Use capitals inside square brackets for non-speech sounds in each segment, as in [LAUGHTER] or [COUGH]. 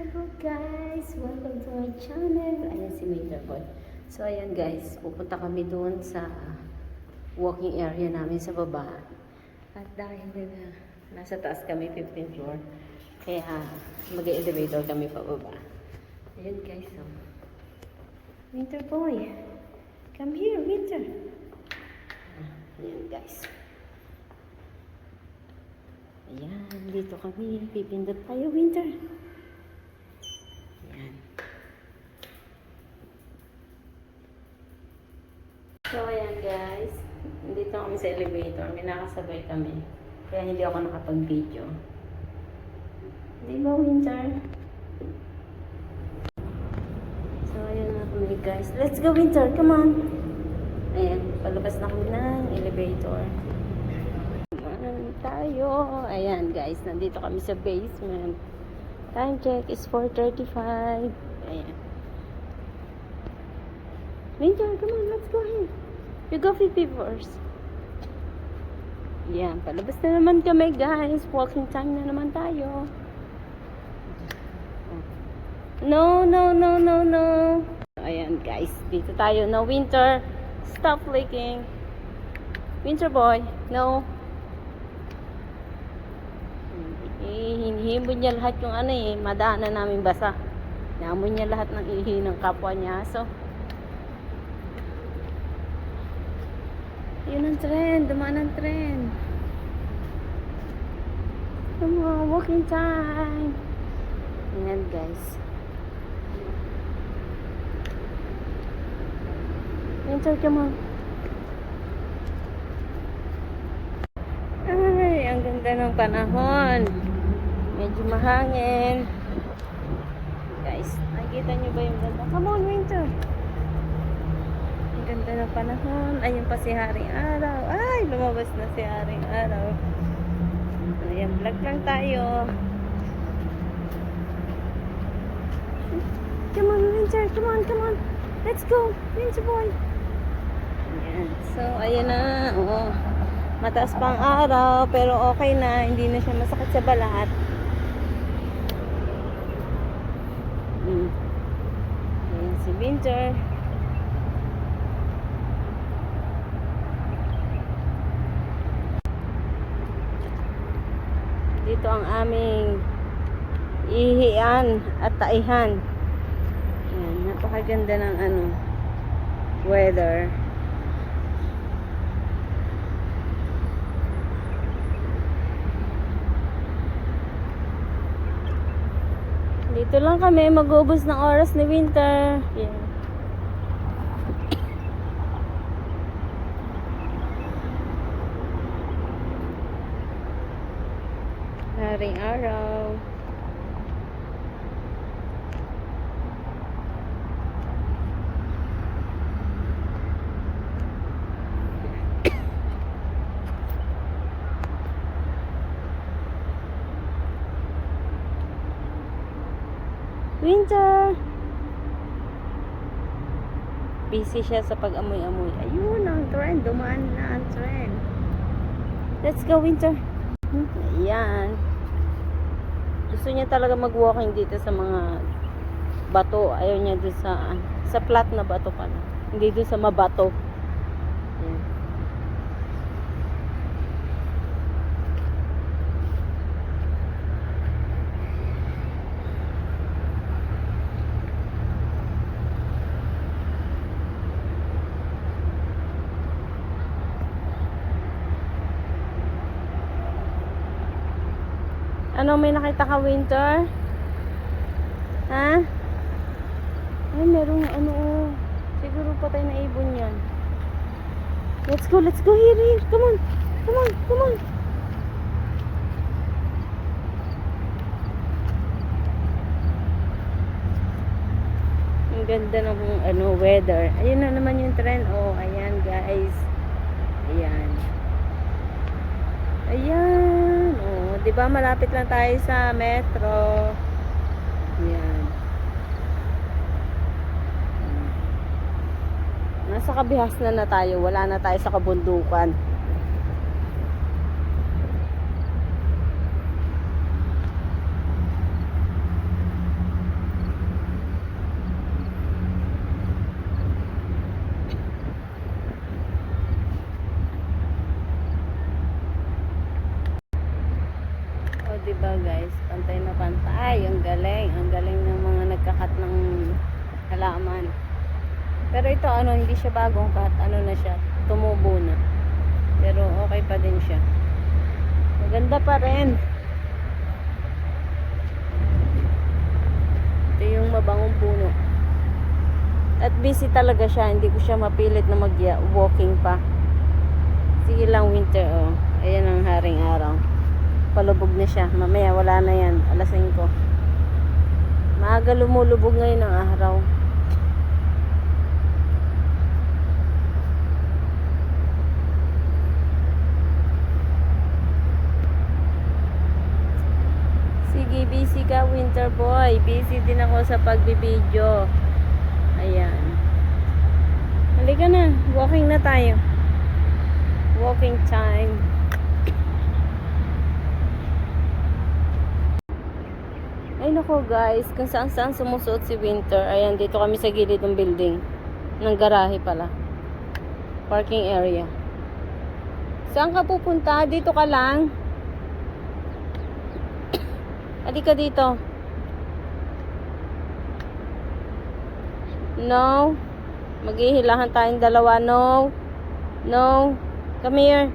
Hello guys! Welcome to my channel. Ayan si Major Boy. So ayan guys, pupunta kami doon sa walking area namin sa baba. At dahil na nasa taas kami, 15th floor, kaya mag-elevator kami pababa. Ayan guys, so. Winter Boy, come here, Winter. Ayan guys. Ayan, dito kami. Pipindot tayo, Winter. Ayan. So, ayan guys. Dito kami sa elevator. May nakasabay kami. Kaya hindi ako nakapag-video. Di ba, Winter? So, ayan na kami guys. Let's go, Winter. Come on. Ayan, palabas na kami ng elevator. Ayan tayo. Ayan guys, nandito kami sa basement. Time check is 4.35. Ayan. Winter, come on, let's go ahead. You go pee first. Ayan, palabas na naman kami guys. Walking time na naman tayo. No, no, no, no, no. Ayan guys, dito tayo. No, Winter. Stop leaking. Winter boy, no. Hinihimod niya lahat yung ano eh, madaanan namin basa. Namoy niya lahat ng ihi ng kapwa niya. So, yun ang trend, dumaan ang trend. Come on, walking time. Ayan guys. Winter, come on. Ay, ang ganda ng panahon. Medyo mahangin. Guys, nakikita nyo ba yung ganda? Come on, winter. Ang ganda ng panahon. Ayun pa si Haring Araw. Ay, lumabas na si Haring Araw. Ayan, vlog lang tayo. Come on, winter. Come on, come on. Let's go, winter boy. Ayan. So, ayan na. Oo. Mataas pa ang araw, pero okay na. Hindi na siya masakit sa balat. Mm. Ayan Winter. Dito ang aming ihian at taihan. Ayan, napakaganda ng ano, weather. Dito lang kami mag-ubos ng oras ni Winter. Yan. Haring araw. Winter! Busy siya sa pag-amoy-amoy. Ayun ang trend. Dumaan na ang trend. Let's go, Winter. Ayan. Gusto niya talaga mag-walking dito sa mga bato. Ayaw niya doon sa sa flat na bato pala. Hindi doon sa mabato. Ayan. Ano may nakita ka winter? Ha? Ay, merong ano oh. Siguro patay na ibon yan. Let's go, let's go here, here. Come on. Come on, come on. Ang ganda ng ano, weather. Ayun na naman yung trend. Oh, ayan guys. Ayan. Ayan. Oh, 'di ba malapit lang tayo sa metro. Ayan. Nasa kabihas na na tayo. Wala na tayo sa kabundukan. Pantay na pantay. Ang galing. Ang galing ng mga nagkakat ng halaman. Ano, hindi siya bagong cut. Ano na siya, tumubo na. Pero okay pa din siya. Maganda pa rin. Ito yung mabangong puno. At busy talaga siya. Hindi ko siya mapilit na mag-walking pa. Sige lang winter, oh. Ayan ang haring araw. Palubog na siya. Mamaya wala na yan. Alas 5. Maaga lumulubog ngayon ang araw. Sige, busy ka, winter boy. Busy din ako sa pagbibideo. Ayan. Halika na. Walking na tayo. Walking time. Ay nako guys, kung saan saan sumusuot si Winter. Ayan, dito kami sa gilid ng building. Ng garahe pala. Parking area. Saan ka pupunta? Dito ka lang. Halika dito. No. Maghihilahan tayong dalawa. No. No. Come here.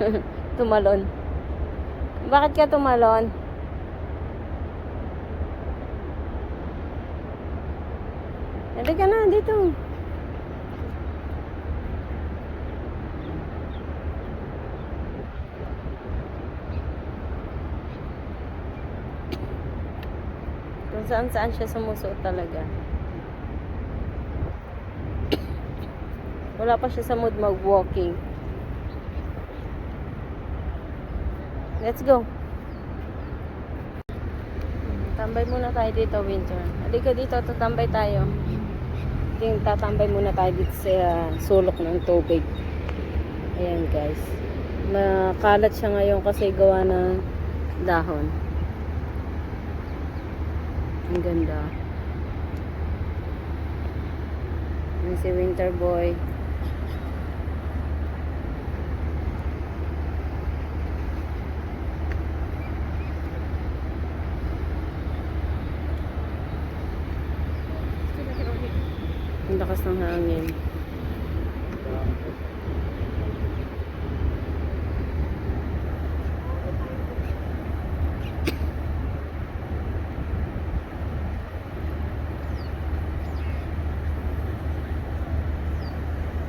[LAUGHS] tumalon. Bakit ka tumalon? Halika na, dito. Kung saan saan siya sumusuot talaga. Wala pa siya sa mood mag-walking. Let's go. Tambay muna tayo dito, Winter. Halika dito, tatambay tayo. Ting tatambay muna tayo dito sa uh, sulok ng tubig. Ayan, guys. Nakalat siya ngayon kasi gawa ng dahon. Ang ganda. Yan si Winter Boy. Ang lakas ng hangin.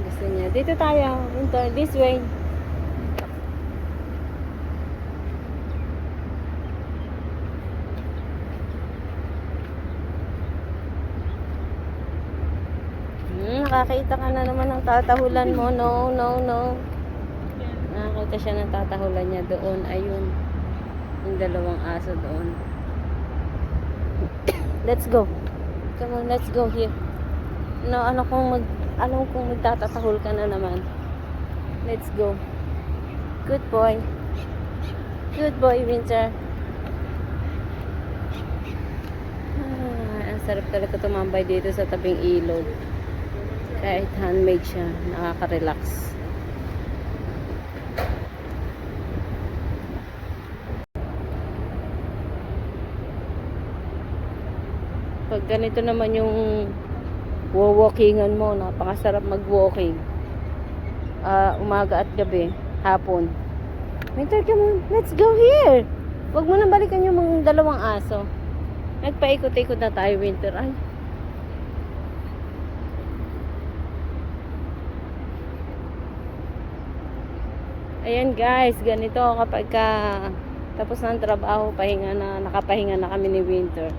Gusto niya. Dito tayo. Winter, this way. Hmm, nakakita ka na naman ng tatahulan mo. No, no, no. Nakakita siya ng tatahulan niya doon. Ayun. Yung dalawang aso doon. let's go. Come on, let's go here. No, ano kung mag ano kung magtatatahol ka na naman. Let's go. Good boy. Good boy, Winter. Ah, ang sarap talaga tumambay dito sa tabing ilog. Kahit handmade siya, nakaka-relax. Pag ganito naman yung walkingan mo, napakasarap mag-walking. Ah, umaga at gabi, hapon. Winter, come on, let's go here! Huwag mo na balikan yung mga dalawang aso. Nagpaikot-ikot na tayo, Winter. Ay, Ayan guys, ganito kapag ka tapos ng trabaho, pahinga na, nakapahinga na kami ni Winter.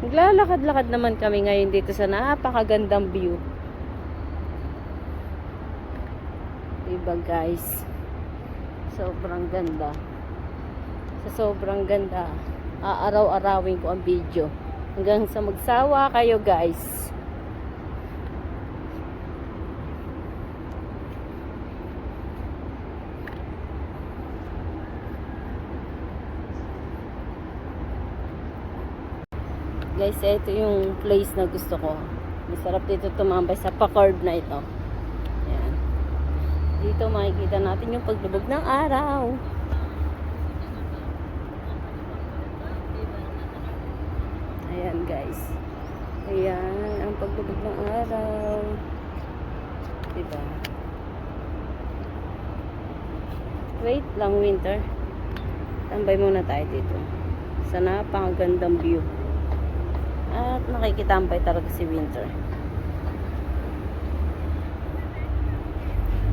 Naglalakad-lakad naman kami ngayon dito sa napakagandang view. Diba guys? Sobrang ganda. Sa sobrang ganda, aaraw-arawin ko ang video. Hanggang sa magsawa kayo guys. Guys, ito yung place na gusto ko. Masarap dito tumambay sa Packard na ito. Ayan. Dito makikita natin yung paglubog ng araw. Ayan guys. Ayan ang paglubog ng araw. Diba? Wait lang winter. Tambay muna tayo dito. Sa napakagandang view. At nakikitambay talaga si winter.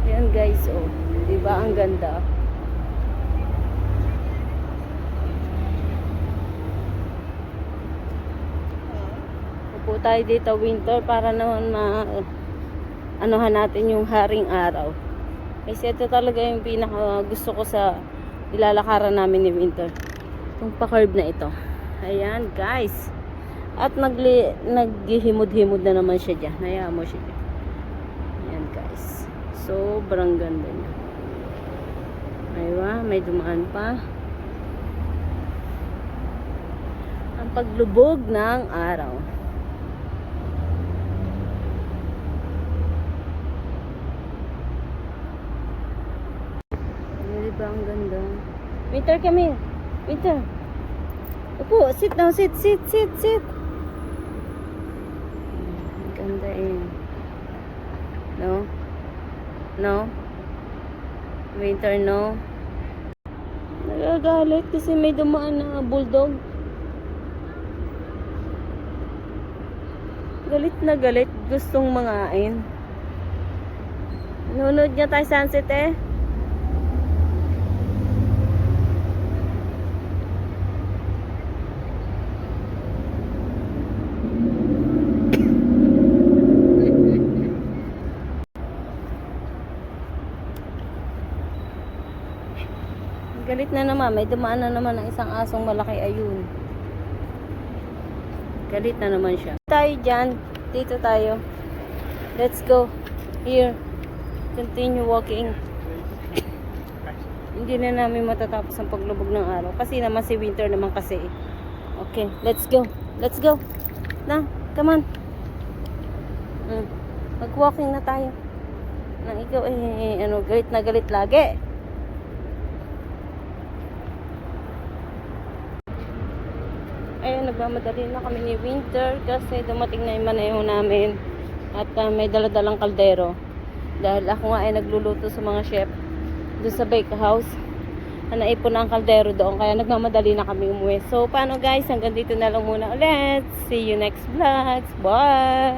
Ayan guys, oh. Diba ang ganda? Upo tayo dito winter para naman ma anuhan natin yung haring araw. Kasi ito talaga yung pinaka gusto ko sa ilalakaran namin ni winter. Itong pa-curve na ito. Ayan guys. At nagli, naghihimod-himod na naman siya dyan. Hayaan mo siya dyan. Ayan guys. Sobrang ganda niya. Aywa, may dumaan pa. Ang paglubog ng araw. Ano di ba ang ganda? Winter, come here. Winter. Upo, sit down, sit, sit, sit, sit. Eh. No? No? Winter, no? Nagagalit kasi may dumaan na bulldog. Galit na galit. Gustong mangain. Nunod niya tayo sunset eh. Galit na naman. May dumaan na naman ng isang asong malaki. Ayun. Galit na naman siya. Tayo dyan. Dito tayo. Let's go. Here. Continue walking. Hindi na namin matatapos ang paglubog ng araw. Kasi naman si winter naman kasi. Okay. Let's go. Let's go. Na. Come on. Mm. Mag-walking na tayo. Nang ikaw eh, ano, galit na galit lagi. Ayun, nagmamadali na kami ni Winter kasi dumating na yung maneho namin at uh, may daladalang kaldero. Dahil ako nga ay nagluluto sa mga chef doon sa bake house. Na naipon na ang kaldero doon kaya nagmamadali na kami umuwi. So, paano guys? Hanggang dito na lang muna ulit. See you next vlogs. Bye!